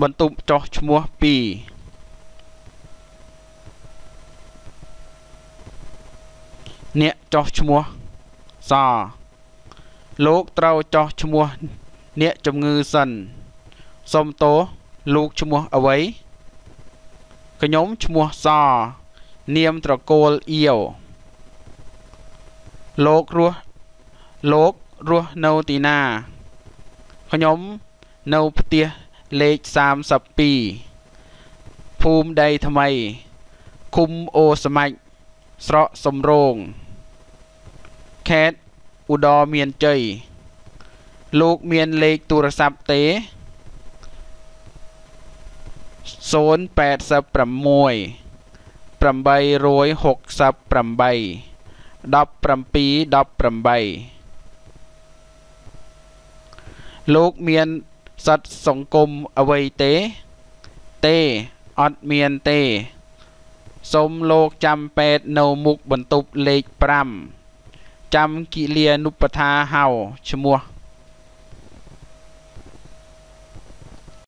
បន្ទប់ចុះឈ្មោះ2អ្នកចុះឈ្មោះសលោកត្រូវចុះឈ្មោះអ្នកជំងឺសិនសុំទោសលោកឈ្មោះអ្វីខ្ញុំឈ្មោះសនាមត្រកូលអៀវលោករស់លោករស់នៅទីណាខ្ញុំនៅផ្ទះ លេខ32ភូមិដីថ្មីឃុំអូស្មាច់ស្រកសំរោងខេត្តឧត្តរមានជ័យលោកមានលេខទូរស័ព្ទទេ086 868 1718លោកមាន សិទ្ធិសង្គមអ្វីទេ ទេអត់មានទេសូមលោកចាំពេទ្យនៅមុខបន្ទប់លេខ5ចាំគិលានុបដ្ឋាហៅឈ្មោះ